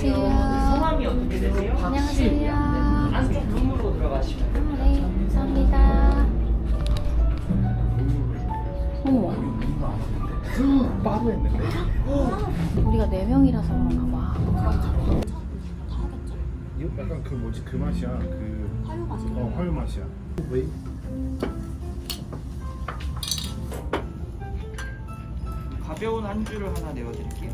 안녕하세요. 성함이 어떻게 되세요? 안녕하세요. 안쪽 룸으로 들어가시면 돼요. 아, 네, 감사합니다. 어머, 빠져 있는데. 우리가 네 명이라서 그런가 봐. 이거 약간 그 뭐지 그 맛이야. 그 화요 맛이야. 어 화요 맛이야. 왜? 가벼운 안주를 하나 내어드릴게요.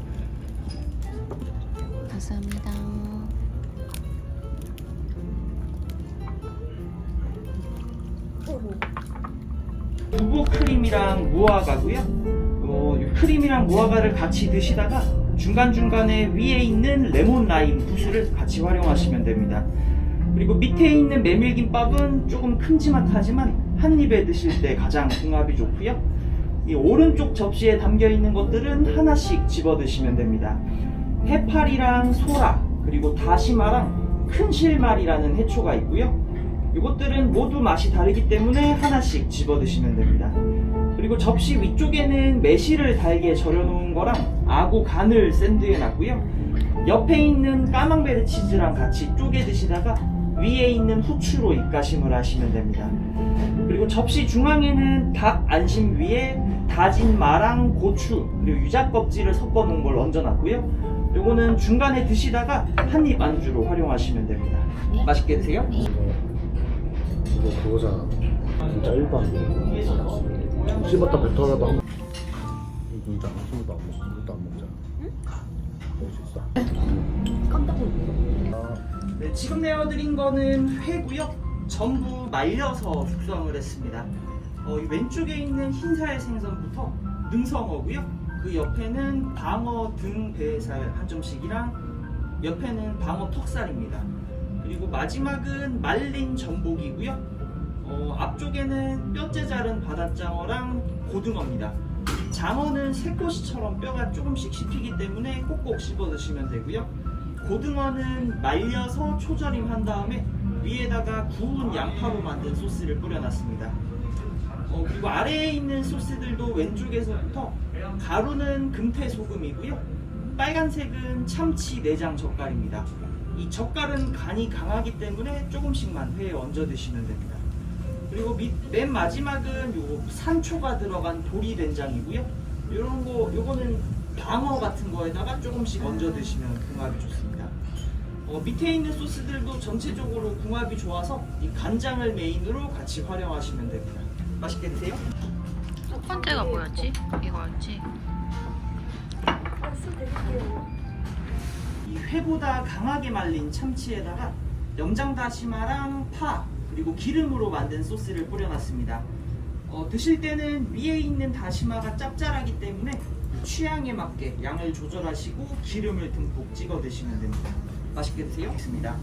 감사합니다. 두부 크림이랑 무화과고요. 어, 이 크림이랑 무화과를 같이 드시다가 중간중간에 위에 있는 레몬 라임 부스를 같이 활용하시면 됩니다. 그리고 밑에 있는 메밀김밥은 조금 큼지막하지만 한 입에 드실 때 가장 궁합이 좋고요. 이 오른쪽 접시에 담겨 있는 것들은 하나씩 집어 드시면 됩니다. 해파리랑 소라 그리고 다시마랑 큰 실말이라는 해초가 있고요. 이것들은 모두 맛이 다르기 때문에 하나씩 집어 드시면 됩니다. 그리고 접시 위쪽에는 매실을 달게 절여 놓은 거랑 아구 간을 샌드해 놨고요. 옆에 있는 까망베르 치즈랑 같이 쪼개 드시다가 위에 있는 후추로 입가심을 하시면 됩니다. 그리고 접시 중앙에는 닭 안심 위에 다진 마랑 고추 그리고 유자 껍질을 섞어 놓은 걸 얹어 놨고요. 요거는 중간에 드시다가 한 입 안주로 활용하시면 됩니다. 맛있게 드세요. 이거 이거 그거잖아. 진짜 일반 씹었다 뱉어라도 한. 이거 진짜 아무것도 안 먹어. 아무것도 안 먹잖아. 먹을 수 있어. 깜짝 놀랐어. 네, 지금 내어드린 거는 회고요. 전부 말려서 숙성을 했습니다. 어, 이 왼쪽에 있는 흰살 생선부터 능성어고요. 그 옆에는 방어 등 배살 한 점씩이랑 옆에는 방어 턱살입니다. 그리고 마지막은 말린 전복이고요. 어, 앞쪽에는 뼈째 자른 바닷장어랑 고등어입니다. 장어는 새꼬시처럼 뼈가 조금씩 씹히기 때문에 꼭꼭 씹어 드시면 되고요. 고등어는 말려서 초절임 한 다음에 위에다가 구운 양파로 만든 소스를 뿌려놨습니다. 어, 그리고 아래에 있는 소스들도 왼쪽에서부터 가루는 금태 소금이고요. 빨간색은 참치 내장 젓갈입니다. 이 젓갈은 간이 강하기 때문에 조금씩만 회에 얹어 드시면 됩니다. 그리고 밑, 맨 마지막은 요 산초가 들어간 도리 된장이고요. 요런 거 요거는 방어 같은 거에다가 조금씩 얹어 드시면 궁합이 좋습니다. 어, 밑에 있는 소스들도 전체적으로 궁합이 좋아서 이 간장을 메인으로 같이 활용하시면 됩니다. 맛있게 드세요. 첫 번째가 뭐였지? 이거였지? 이 회보다 강하게 말린 참치에다가 염장 다시마랑 파 그리고 기름으로 만든 소스를 뿌려놨습니다. 어, 드실 때는 위에 있는 다시마가 짭짤하기 때문에 취향에 맞게 양을 조절하시고 기름을 듬뿍 찍어 드시면 됩니다. 맛있게 드세요. 있습니다.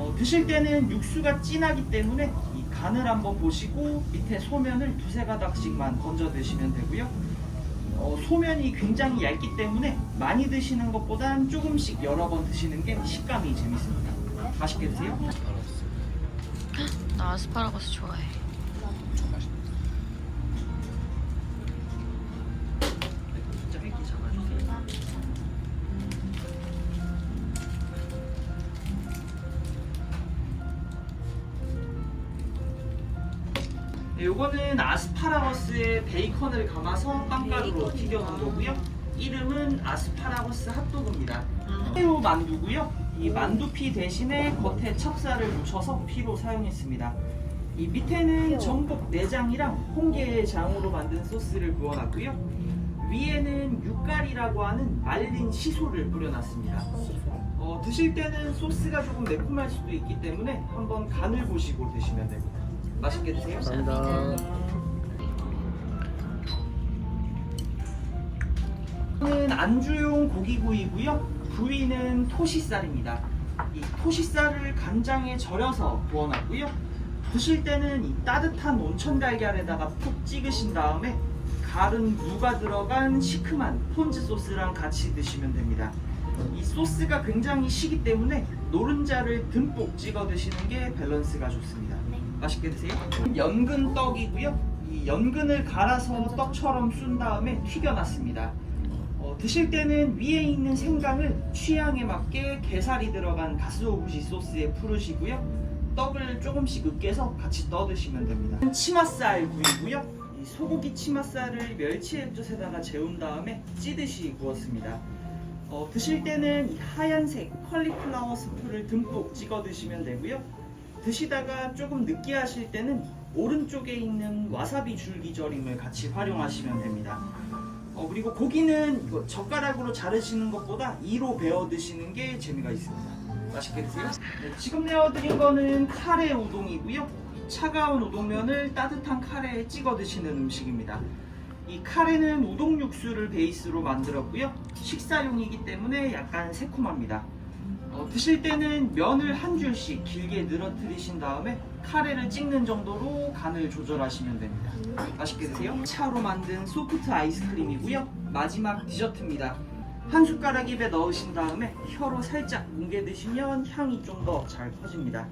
어, 드실 때는 육수가 진하기 때문에 이 간을 한번 보시고 밑에 소면을 두세 가닥씩만 건져 드시면 되고요. 어, 소면이 굉장히 얇기 때문에 많이 드시는 것보단 조금씩 여러 번 드시는 게 식감이 재밌습니다. 맛있게 드세요. 나 아스파라거스 좋아해. 네, 요거는 아스파라거스에 베이컨을 감아서 빵가루로 튀겨놓은 거고요. 이름은 아스파라거스 핫도그입니다. 새우 만두고요. 이 만두피 대신에 겉에 찹쌀을 묻혀서 피로 사용했습니다. 이 밑에는 전복 내장이랑 홍게장으로 만든 소스를 부어놨고요. 위에는 육갈이라고 하는 말린 시소를 뿌려놨습니다. 어, 드실 때는 소스가 조금 매콤할 수도 있기 때문에 한번 간을 보시고 드시면 됩니다. 맛있게 드세요. 감사합니다. 는 안주용 고기구이고요. 부위는 토시살입니다. 이 토시살을 간장에 절여서 부어놨고요. 드실 때는 이 따뜻한 온천 달걀에다가 푹 찍으신 다음에 갈은 무가 들어간 시큼한 폰즈 소스랑 같이 드시면 됩니다. 이 소스가 굉장히 시기 때문에 노른자를 듬뿍 찍어 드시는 게 밸런스가 좋습니다. 맛있게 드세요. 연근 떡이고요. 이 연근을 갈아서 떡처럼 쏜 다음에 튀겨놨습니다. 어, 드실 때는 위에 있는 생강을 취향에 맞게 게살이 들어간 가스오부시 소스에 풀으시고요. 떡을 조금씩 으깨서 같이 떠 드시면 됩니다. 치맛살 구이고요. 이 소고기 치맛살을 멸치 액젓에다가 재운 다음에 찌듯이 구웠습니다. 어, 드실 때는 이 하얀색 컬리플라워 스프를 듬뿍 찍어 드시면 되고요. 드시다가 조금 느끼하실 때는 오른쪽에 있는 와사비 줄기절임을 같이 활용하시면 됩니다. 어, 그리고 고기는 젓가락으로 자르시는 것보다 이로 베어 드시는 게 재미가 있습니다. 맛있게 드세요. 네, 지금 내어드린 거는 카레 우동이고요. 차가운 우동면을 따뜻한 카레에 찍어 드시는 음식입니다. 이 카레는 우동 육수를 베이스로 만들었고요. 식사용이기 때문에 약간 새콤합니다. 어, 드실 때는 면을 한 줄씩 길게 늘어뜨리신 다음에 카레를 찍는 정도로 간을 조절하시면 됩니다. 맛있게 드세요. 차로 만든 소프트 아이스크림이고요. 마지막 디저트입니다. 한 숟가락 입에 넣으신 다음에 혀로 살짝 뭉개 드시면 향이 좀 더 잘 퍼집니다.